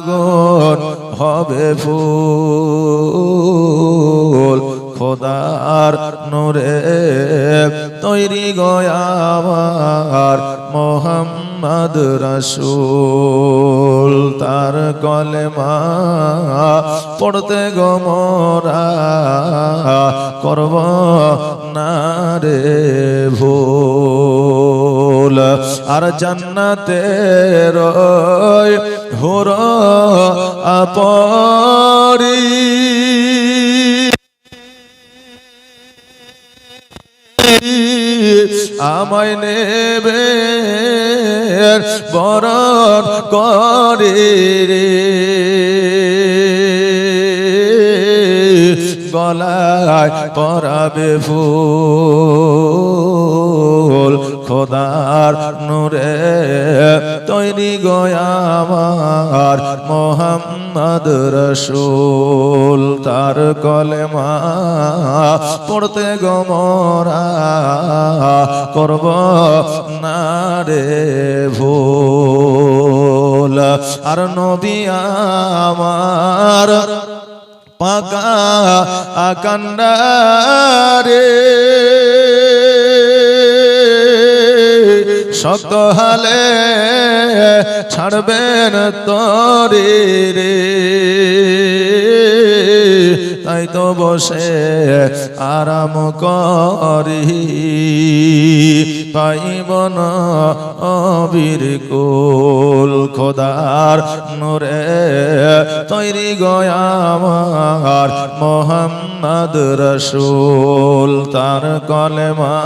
আগুন হবে ফুল খোদার নূরে তৈরি গয়াবার মোহাম্মদ রসুল। তার কলেমা পড়তে গমরা করব না রে ভুল। আর জান্নাতে রয় হুর আপরি আমায় নেবে বরণ করে রে। গলায় পরাবে ফুল। খোদার নূরে তৈরি গয়ামার মোহাম্মদ রসুল। তার কলেমা পড়তে গমরা করব না রে ভুল। আর নবী আমার পাকা আকান্ডারে শক্ত হালে ছাড়বেন তরে রে। তাই তো বসে আরাম করি। পাইব না অবির কুল খোদার নূরে। তৈরি গয়ামার মোহাম্মদ রসুল, তার কলেমা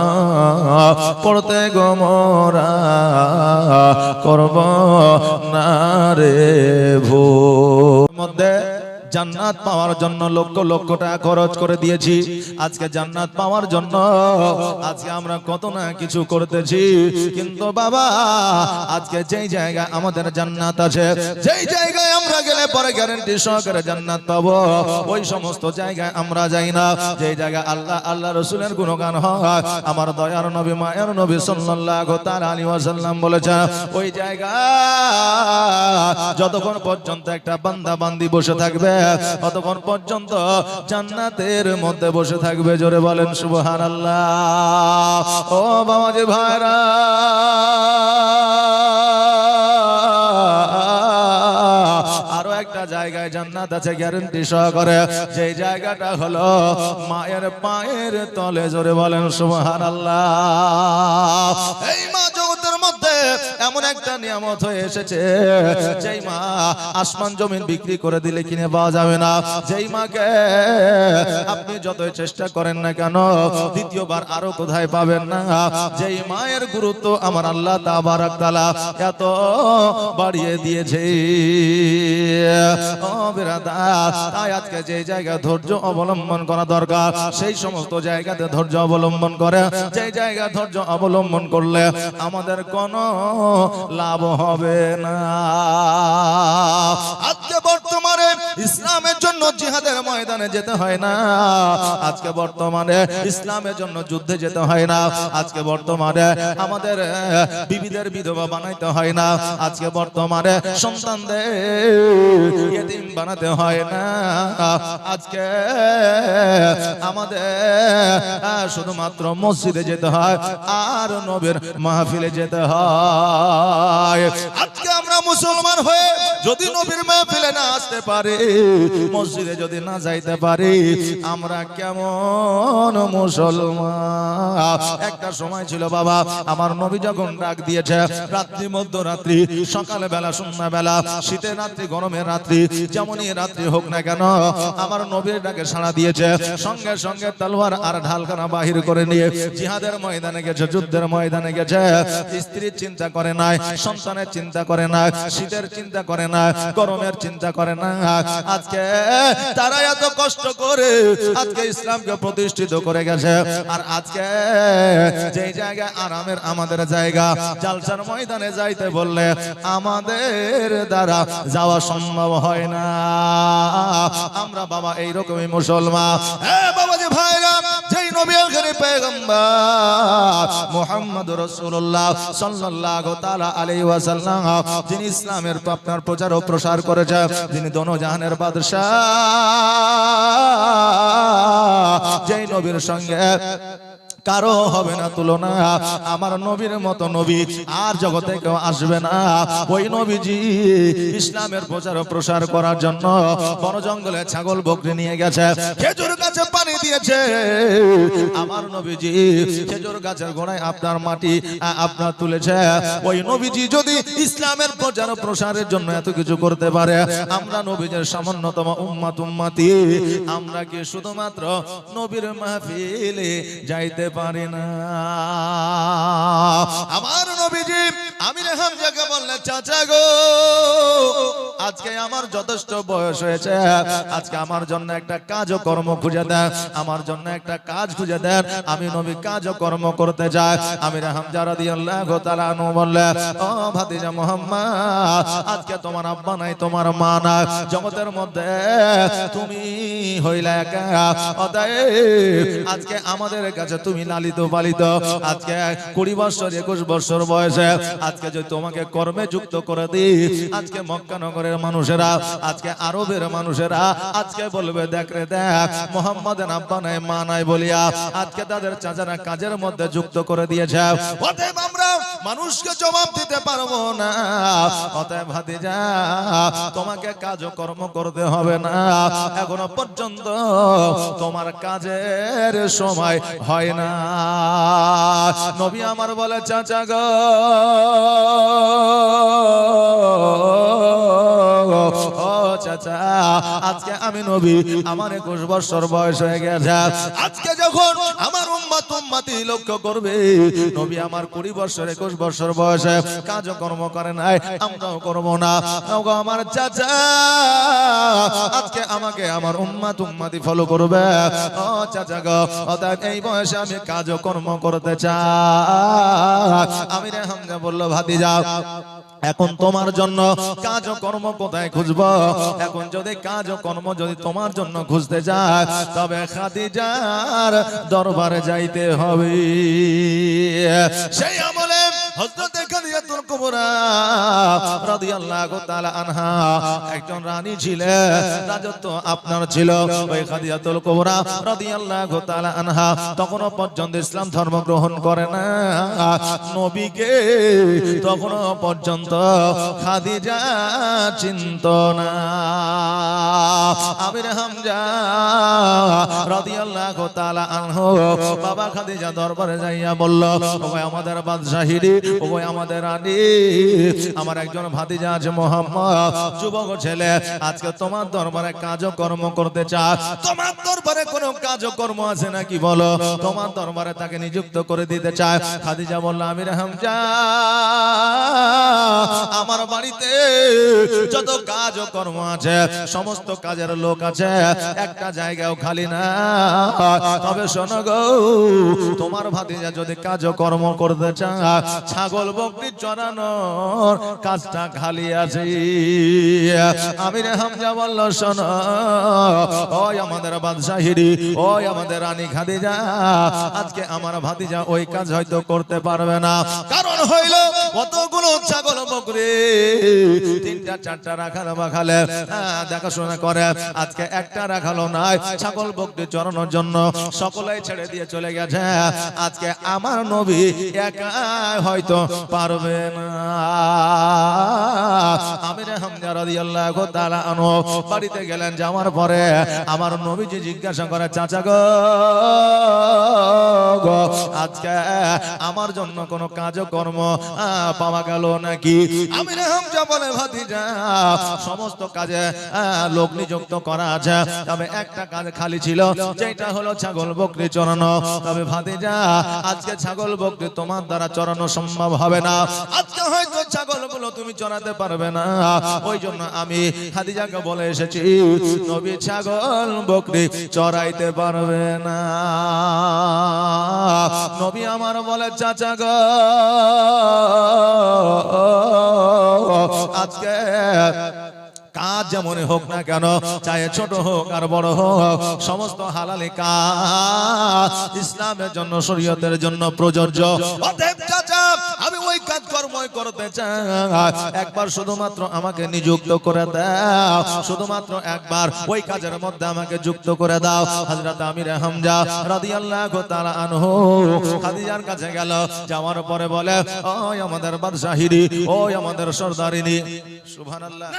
পড়তে গমরা করব না রে ভূ মধ্যে জান্নাত পাওয়ার জন্য লক্ষ লক্ষ টাকা খরচ করে দিয়েছি। আজকে জান্নাত পাওয়ার জন্য আজকে আমরা কত না কিছু করতেছি। কিন্তু বাবা, আজকে যেই জায়গায় আমাদের জান্নাত আছে, যেই জায়গায় আমরা পরে গ্যারান্টি সহকারে জান্নাত পাবো। ওই সমস্ত জায়গায় আমরা যাই না। যেই জায়গায় আল্লাহ আল্লাহ রসুলের গুণগান হয়, আমার দয়ার নবী, মায়ের নবী সাল্লাল্লাহু তাআলা আলাইহি ওয়াসাল্লাম বলেছেন, ওই জায়গা যতক্ষণ পর্যন্ত একটা বান্দা বান্দি বসে থাকবে, ততক্ষণ পর্যন্ত জান্নাতের মধ্যে বসে থাকবে। জোরে বলেন, সুবহানাল্লাহ। ও বাবাজি ভাইরা। জায়গায় জান্নাত আছে গ্যারান্টি সহকারে। যে জায়গাটা হলো মায়ের পায়ের তলে জোরে বলেন সুবহানাল্লাহ। এমন একটা নিয়ামত হয়ে এসেছে, যেই মা আসমান জমিন বিক্রি করে দিলে কিনে পাওয়া যাবে না। যেই মাকে আপনি যতই চেষ্টা করেন না কেন, দ্বিতীয়বার আরও কোথায় পাবেন না। যেই মায়ের গুরুত্ব আমার আল্লাহ তাবারাক তাআলা এত বাড়িয়ে দিয়েছে। ও বিরাদার তাই আজকে যে জায়গা ধৈর্য অবলম্বন করা দরকার, সেই সমস্ত জায়গাতে ধৈর্য অবলম্বন করে। যে জায়গা ধৈর্য অবলম্বন করলে আমাদের কোনো লাভ হবে না। আজকে বর্তমানে ইসলামের জিহাদের ময়দানে যেতে হয় না। আজকে বর্তমানে ইসলামের জন্য যুদ্ধে যেতে হয় না। আজকে বর্তমানে আমাদের বিবিদের বিধবা বানাইতে হয় না। আজকে বর্তমানে সন্তানদের বানাতে হয় না। আজকে আমাদের শুধুমাত্র মসজিদে যেতে হয় আর নবীর মাহফিলে যেতে হয়। আজকে আমরা মুসলমান হয়ে যদি নবীর মাহফিলে না আসতে পারি, মসজিদে যদি না যাইতে পারি, আমরা কেমন মুসলমান? একটা সময় ছিল বাবা, আমার নবী যখন ডাক দিয়েছে, রাত্রি, মধ্যরাত্রি সকালে বেলা শীতের রাত্রি, গরমের রাত্রি, যেমনই রাত্রি হোক না কেন, আমার নবীর ডাকে সাড়া দিয়েছে, সঙ্গে সঙ্গে তলোয়ার আর ঢালখানা বাহির করে নিয়ে জিহাদের ময়দানে গেছে, যুদ্ধের ময়দানে গেছে। স্ত্রীর চিন্তা করে নাই, সন্তানের চিন্তা করে না শীতের চিন্তা করে না গরমের চিন্তা করে না। আজকে তারা এত কষ্ট করে আজকে ইসলামকে প্রতিষ্ঠিত করে গেছে। আর আজকে যে জায়গায় আরামের আমাদের জায়গা, জালসার ময়দানে যাইতে বললে আমাদের দ্বারা যাওয়া সম্ভব হয় না। আমরা বাবা এইরকমই মুসলমান। হ্যাঁ বাবা ভাইরা, যেই নবী পেগম্বর মুহাম্মদ রাসূলুল্লাহ সাল্লাল্লাহু তাআলা আলাইহি ওয়াসাল্লাম, যিনি ইসলামের আপনার ও প্রসার করেছে। যিনি দোনো জাহানের বাদশাহ। যেই নবীর সঙ্গে কারও হবে না তুলনা। আমার নবীর মতো নবী আর জগতে কেউ আসবে না। ওই নবীজি ইসলামের প্রচার প্রসার করার জন্য বন জঙ্গলে ছাগল বকরি নিয়ে গেছে, খেজুর গাছে পানি দিয়েছে। আমার নবীজি খেজুর গাছের গোড়ায় আপনার মাটি আপনার তুলেছে। ওই নবীজি যদি ইসলামের প্রচার প্রসারের জন্য এত কিছু করতে পারে, আমরা নবীজের সামান্যতম উম্মাত উম্মাতি, আমরা কি শুধুমাত্র নবীর মাহফিলে যাইতে পারি না। আমার নবীজি আমি রেহাম জায়গা বললে চাচা গো, আজকে আমার যথেষ্ট বয়স হয়েছে। আজকে আমার জন্য একটা কাজ ও কর্ম খুঁজে দেন। আমার জন্য একটা কাজ খুঁজে দেন। আমি নবী কাজ ও কর্ম করতে যাই আমি দিয়ে আল্লাহ তাআলা নু বললে ও ভাতিজা মোহাম্মদ, আজকে তোমার আব্বা নাই, তোমার মা নাই। জগতের মধ্যে তুমি হইলে একা। অতএব আজকে আমাদের কাছে তুমি লালিত, পালিত। আজকে কুড়ি বছর, একুশ বছর বয়সে আজকে যদি তোমাকে কর্মে যুক্ত করে দিই, আজকে মক্কানগরের মানুষেরা, আজকে আরবের মানুষেরা আজকে বলবে, দেখ রে, দেখ, মোহাম্মদ আব্বা নাই মা নাই বলিয়া আজকে তাদের চাচারা কাজের মধ্যে যুক্ত করে দিয়েছে। আমরা মানুষকে জবাব দিতে পারব না। অতএব ভাতিজা, তোমাকে কাজ কর্ম করতে হবে না। এখনও পর্যন্ত তোমার কাজের সময় হয় না। নবী আমার বলে, চাচা গো আজকে আমি নবী, আমার একুশ বছর বয়স হয়ে গেছে। আজকে যখন লক্ষ্য করবে, নবী আমার কুড়ি বছর, একুশ বছর বয়সে কাজ কর্ম করে নাই, আমরাও করব না। আমার চাচা, আজকে আমাকে আমার উম্মাত উম্মাতি ফলো করবে। ও চাচা গো এই বয়সে আমি কাজ কর্ম করতে চাই। আমি রেহামকে বলল ভাতি যাও এখন তোমার জন্য কাজ কর্ম কোথায় খুঁজব? এখন যদি কাজ কর্ম যদি তোমার জন্য খুঁজতে যায় তবে খাদিজার দরবারে যাইতে হবে। সেই আমলে হযরত খাদিজাতুল কুবরা রাদিয়াল্লাহু তাআলা আনহা একজন রানী ছিলেন রাজত্ব আপনার ছিল। ওই কুবরা রাদিয়াল্লাহু তাআলা আনহা পর্যন্ত ইসলাম ধর্ম গ্রহণ করে না। নবীকে তখনও পর্যন্ত খাদিজা চিন্ত না। হামজা রাদিয়াল্লাহু তাআলা আনহু বাবা খাদিজা দরবারে যাইয়া বলল আমাদের বাদশাহিরি ও ভাই আমাদের রানী, আমার একজন ভাতিজা আছে মোহাম্মদ, যুবক ছেলে। আজকে তোমার দরবারে কাজ কর্ম করতে চায়। তোমার দরবারে কোনো কাজ কর্ম আছে নাকি বলো? তোমার দরবারে তাকে নিযুক্ত করে দিতে চায়। খাদিজা বলল আমির হামজা আমার বাড়িতে যত কাজ কর্ম আছে, সমস্ত কাজের লোক আছে, একটা জায়গাও খালি না। তবে শোনো গো, তোমার ভাতিজা যদি কাজ কর্ম করতে চায় ছাগল বকরি চড়ানোর কাজটা খালি আছে। আমি রে হামজা বলল শোনো। ওই আমাদের বাদশাহিরি ওই আমাদের রানী খাদিজা আজকে আমার ভাতিজা ওই কাজ হয়তো করতে পারবে না। কারণ হইল কতগুলো ছাগল বকরি তিনটা চারটা রাখাল বাখালে। হ্যাঁ, দেখাশোনা করে আজকে একটা রাখালো নাই ছাগল বকরি চড়ানোর জন্য। সকলেই ছেড়ে দিয়ে চলে গেছে। আজকে আমার নবী একা হয়তো পারবে না। বাড়িতে গেলেন যাওয়ার পরে আমার নবীজি জিজ্ঞাসা করে চাচা গো আজকে আমার জন্য কোনো কাজ কর্ম আহ, পাওয়া গেল নাকি? আমির হামজা বলে ভাতিজা সমস্ত কাজে লোক নিযুক্ত করা আছে। তবে একটা কাজ খালি ছিল যেটা হলো ছাগল বকরি চড়ানো। তবে ভাতিজা আজকে ছাগল বকরি তোমার দ্বারা চড়ানো সম্ভব হবে না। আজকে হয়তো ছাগলগুলো তুমি চড়াতে পারবে না। ওই জন্য আমি খাদিজাকে বলে এসেছি, নবী ছাগল, বকরি চড়াইতে পারবে না। নবী আমার বলে, চাচা গো, আজকে কাজ যেমনই হোক না কেন চাहे ছোট হোক আর বড় হোক, সমস্ত হালালি কাজ ইসলামের জন্য, শরীয়তের জন্য প্রযোজ্য। আমি ওই কাজ কর্মই করতে চাই। একবার শুধুমাত্র আমাকে নিযুক্ত করে দাও। শুধুমাত্র একবার ওই কাজের মধ্যে আমাকে যুক্ত করে দাও। হযরত আমির হামজা রাদিয়াল্লাহু তাআলা আনহু খাদিজার কাছে গেল। যাওয়ার পরে বলে, ওই আমাদের বাদশাহিরি, ওই আমাদের সর্দারিনী। সুবহানাল্লাহ।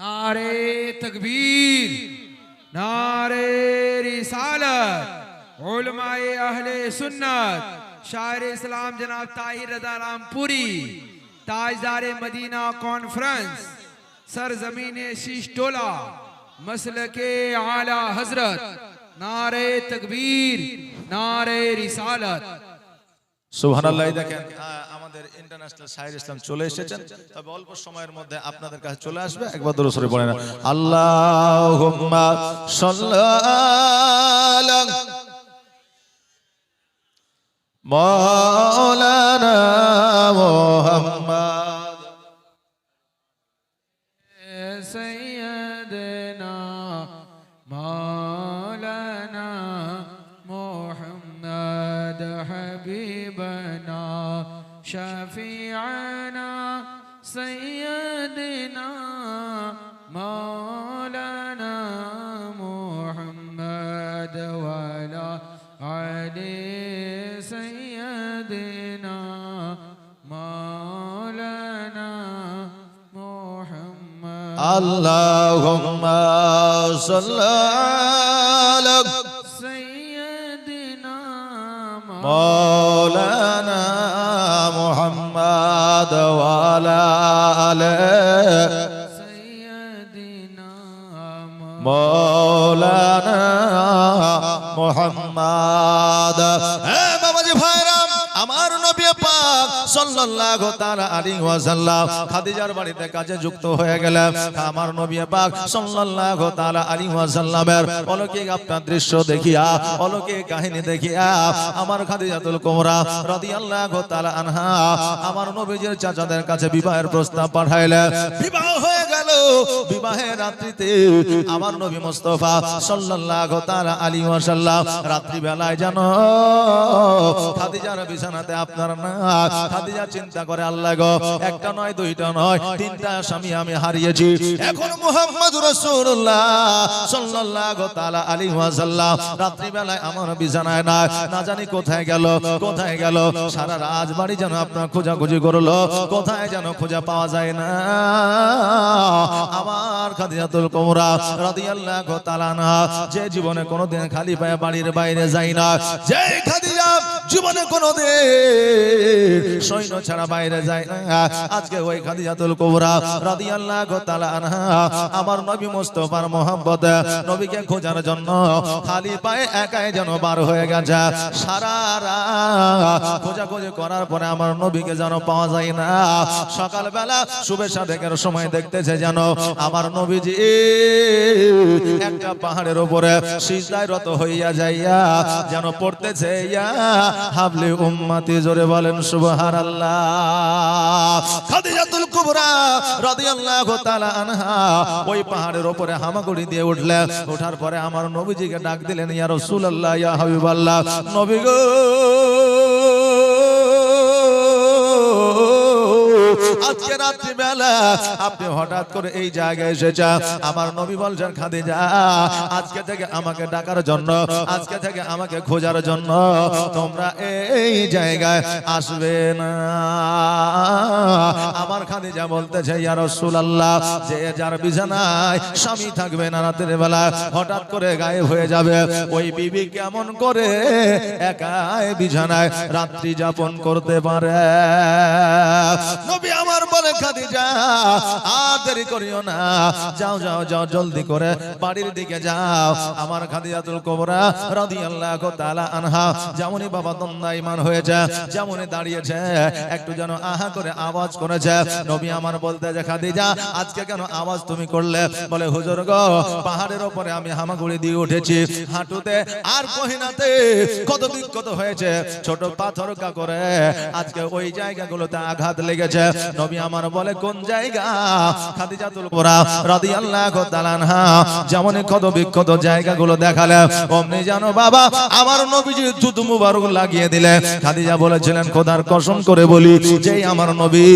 نعرے تکبیر نعرے رسالت، علماء اہل سنت، شاعر اسلام جناب تاہیر رضا رام پوری تاجدار مدینہ کانفرنس سرزمین شیش ٹولا، مسلک عالی حضرت نعرے تکبیر نعرے رسالت۔ سبحان اللہ আমাদের ইন্টারন্যাশনাল সাহির ইসলাম চলে এসেছেন। তবে অল্প সময়ের মধ্যে আপনাদের কাছে চলে আসবে। একবার দরসরে শরীফ পড়েন। আল্লাহুম্মা সাল্লাল্লাহু اللهم صل على سيدنا مولانا محمد وعلى آله মৌলানা মোহাম্মদ হ্যাঁ বাবাজি ভাইরাম আমার নবী পাক সাল্লাল্লাহু তাআলা ওয়াসাল্লাম খাদিজার বাড়িতে কাজে যুক্ত হয়ে গেলেন। আমার নবী পাক সাল্লাল্লাহু তাআলা ওয়াসাল্লামের অলৌকিক আপনার দৃশ্য দেখিয়া, অলৌকিক কাহিনী দেখিয়া আমার খাদিজাতুল কুমরা রাদিয়াল্লাহু তাআলা আনহা আমার চাচাদের কাছে বিবাহের প্রস্তাব পাঠাইলেন। বিবাহ হয়ে গেল। বিবাহের রাত্রিতে আমার নবী মুস্তাফা সাল্লাল্লাহু তাআলা আলাইহি ওয়াসাল্লাম রাত্রি বেলায় জানো খাদিজার বিছানাতে আপনার না, খাদিজা চিন্তা করে, আল্লাহ গো, একটা নয়, দুইটা নয়, তিনটা স্বামী আমি হারিয়েছি। এখন মুহাম্মদ রাসূলুল্লাহ সাল্লাল্লাহু তাআলা আলাইহি ওয়াসাল্লাম রাত্রি বেলায় আমার বিছানায় না না জানি কোথায় গেল কোথায় গেল, সারা রাজবাড়ি যেন আপনার খোঁজাখুঁজি করল, কোথায় যেন খোঁজা পাওয়া যায় না। আমার খাদিজাতুল কুমরা রাদিয়াল্লাহু তাআলা না যে জীবনে কোনোদিন খালি পায়ে বাড়ির বাইরে যায় না যে খাদিজা জীবনে কোনোদিন সৈন্য ছাড়া বাইরে যায় না। আজকে ওই খাদিজাতুল কুবরা রাদিয়াল্লাহু তাআলা আনহা, আমার নবী মুস্তাফার মোহাম্মত নবীকে খোঁজার জন্য খালি পায়ে একাই যেন বার হয়ে গেছে। সারা রাত খোঁজাখুঁজি করার পরে আমার নবীকে যেন পাওয়া যায় না। সকালবেলা শুভেচ্ছা দেখার সময় দেখতেছে যেন আমার নবীজি একটা পাহাড়ের উপরে সিজদায় রত হইয়া যাইয়া যেন পড়তেছে, ইয়া হাবলি উম্মাতি জোরে বলেন, সুবহানাল্লাহ। খাদিজাতুল কুবরা রাদিয়াল্লাহু তাআলা আনহা ওই পাহাড়ের উপরে হামাগুড়ি দিয়ে উঠলেন ওঠার পরে আমার নবীজিকে ডাক দিলেন, ইয়া রাসূলুল্লাহ, ইয়া হাবিবাল্লাহ। নবী গো আজকে রাত্রি বেলা আপনি হঠাৎ করে এই জায়গায় এসেছেন। আমার নবী বলছেন, খাদিজা, আজকে থেকে আমাকে ডাকার জন্য, আজকে থেকে আমাকে খোঁজার জন্য তোমরা এই জায়গায় আসবে না। আমার খাদিজা বলতেছে, ইয়া রাসূলুল্লাহ, যে যার বিছানায় স্বামী থাকবে না রাতের বেলা, হঠাৎ করে গায়েব হয়ে যাবে। ওই বিবি কেমন করে একাই বিছানায় রাত্রি যাপন করতে পারে? নবী আমার বলে, খাদিজা, আর দেরি করিও না। যাও যাও যাও, জলদি করে বাড়ির দিকে যাও। আমার খাদিজাতুল কোবরা রাদিয়াল্লাহু তাআলা আনহা, যেমনই বাবা দন্দাইমান হয়েছে, যেমনই দাঁড়িয়েছে, একটু যেন আহা করে আওয়াজ করেছে। নবী আমার বলতে যে, খাদিজা, আজকে কেন আওয়াজ তুমি করলে? বলে, হুজুর গো, পাহাড়ের উপরে আমি হামাগুড়ি দিয়ে উঠেছি। হাঁটুতে আর কহিনাতে কত বিক্ষত হয়েছে? ছোট পাথর কা করে আজকে ওই জায়গাগুলোতে আঘাত লেগেছে। নবী আমার বলে কোন জায়গা? খাদিজাতুল কুবরা রাদিয়াল্লাহু তাআলা আনহা যেমন কত বিক্ষত জায়গাগুলো দেখালে অমনি জানো বাবা আমার নবীজি মুবারক লাগিয়ে দিলে। খাদিজা বলেছিলেন খোদার কসম করে বলি যেই আমার নবী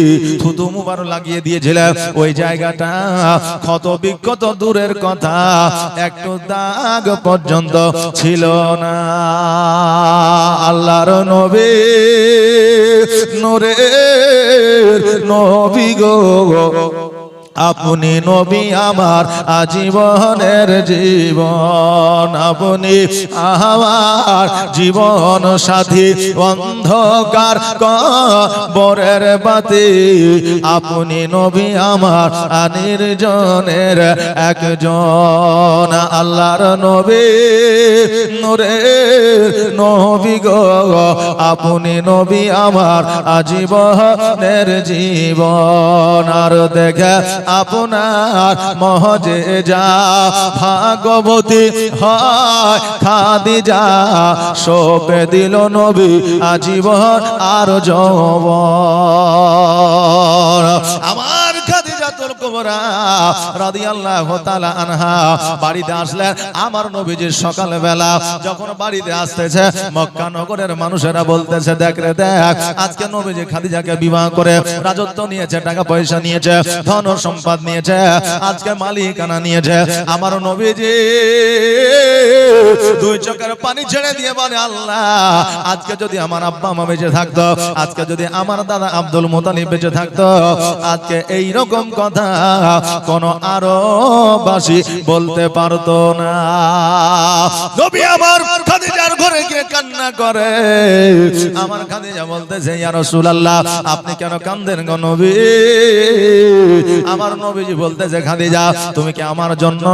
থুতু মুবারক লাগিয়ে দিয়েছিলেন ওই জায়গাটা ক্ষত বিক্ষত দূরের কথা একটু দাগ পর্যন্ত ছিল না। আল্লাহর নবী নূরের নবী গো। আপনি নবী আমার আজীবনের জীবন, আপনি আমার জীবন সাথী, অন্ধকার বরের বাতি। আপনি নবী আমার নির্জনের একজন, আল্লাহর নবী, নূরের নবী গো। আপনি নবী আমার আজীবনের জীবন, আর দেখে আপনার মহজে যা ভাগবতী হয় খাদি যা সোপে দিল নবী আজীবন আর যৌবন। আমার খাদিজাতুল কুবরা রাদিয়াল্লাহু তাআলা আনহা বাড়িতে আসলেন। আমার যখন বাড়িতে আসতেছে, মক্কা নগরের মানুষেরা বলতেছে, দেখ রে, দেখ, আজকে নবীজি খাদিজাকে বিবাহ করে রাজত্ব নিয়েছে, টাকা পয়সা নিয়েছে, ধন সম্পদ নিয়েছে, আজকে মালিকানা নিয়েছে। আমার নবীজি দুই চোখের পানি ছেড়ে দিয়ে বলে, আল্লাহ, আজকে যদি আমার আব্বা মা বেঁচে থাকতো, আজকে যদি আমার দাদা আব্দুল মোতালিব বেঁচে থাকতো, আজকে এই রকম কথা কোন আরও বাসি বলতে পারতো না। আমার খাদিজার ঘরে গিয়ে কান্না করে। আমার খাদিজা বলতেছে, ইয়া রাসূলুল্লাহ, আপনি কেন কান্দেন গো নবী? আমার নবীজি বলতেছে, খাদিজা, তুমি কি আমার জন্য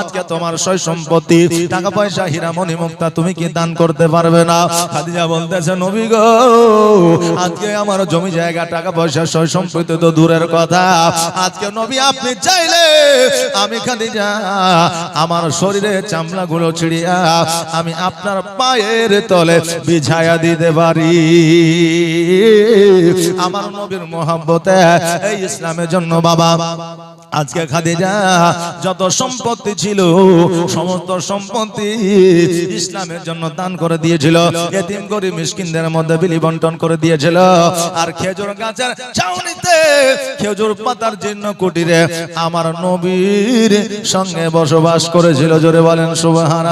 আজকে তোমার সয় সম্পত্তি টাকা পয়সা হীরা মণি মুক্তা, তুমি কি দান করতে পারবে না? খাদিজা বলতেছে, নবী গো, আজকে আমার জমি জায়গা টাকা পয়সা সয় সম্পত্তি তো দূরের কথা। আজকে নবী আপনি চাইলে, আমি খাদিজা আমার শরীরে চামড়া গুলো ছিড়িয়া আমি আপনার পায়ের তলে বিছায়া দিতে পারি। আমার নবীর মোহাব্বতে, এই ইসলামের জন্য বাবা, আজকে খাদিজা, যত সম্পত্তি ছিল, সমস্ত সম্পত্তি ইসলামের জন্য দান করে দিয়েছিল। এতিম, গরিব, মিসকিনদের মধ্যে বিলি বন্টন করে দিয়েছিল। আর খেজুর গাছের ছাউনিতে খেজুর পাতার জীর্ণ কুটিরে আমার নবীর সঙ্গে বসবাস করেছিল। জোরে বলেন সুবহান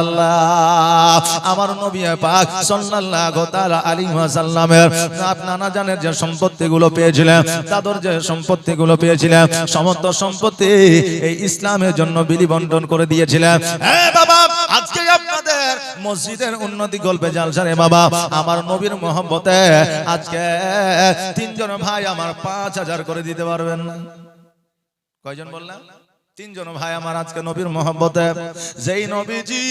আমার নবী পাক সাল্লাল্লাহু তাআলা আলাইহি ওয়াসাল্লামের নানা জানের যে সম্পত্তিগুলো পেয়েছিলেন তাদের যে সম্পত্তিগুলো পেয়েছিলেন, সমস্ত সম্পত্তি এই ইসলামের জন্য বিলি বন্টন করে দিয়েছিলেন। হ্যাঁ বাবা, আজকে আপনাদের মসজিদের উন্নতি গল্পে জালসারে বাবা, আমার নবীর মোহব্বতে আজকে তিনজন ভাই আমার পাঁচ হাজার করে দিতে পারবেন না। কয়জন বললাম তিনজন ভাই আমার আজকে নবীর মোহব্বতে যেই নবীজি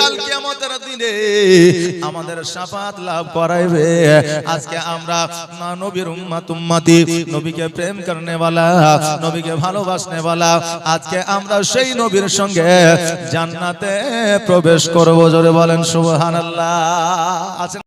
কালকে আমাদের দিনে আমাদের সাফাত লাভ করাইবে আজকে আমরা না নবীর উম্মাত উম্মাতি নবীকে প্রেম করনে वाला নবীকে ভালোবাসনে वाला আজকে আমরা সেই নবীর সঙ্গে জান্নাতে প্রবেশ করব জোরে বলেন সুবহানাল্লাহ আছেন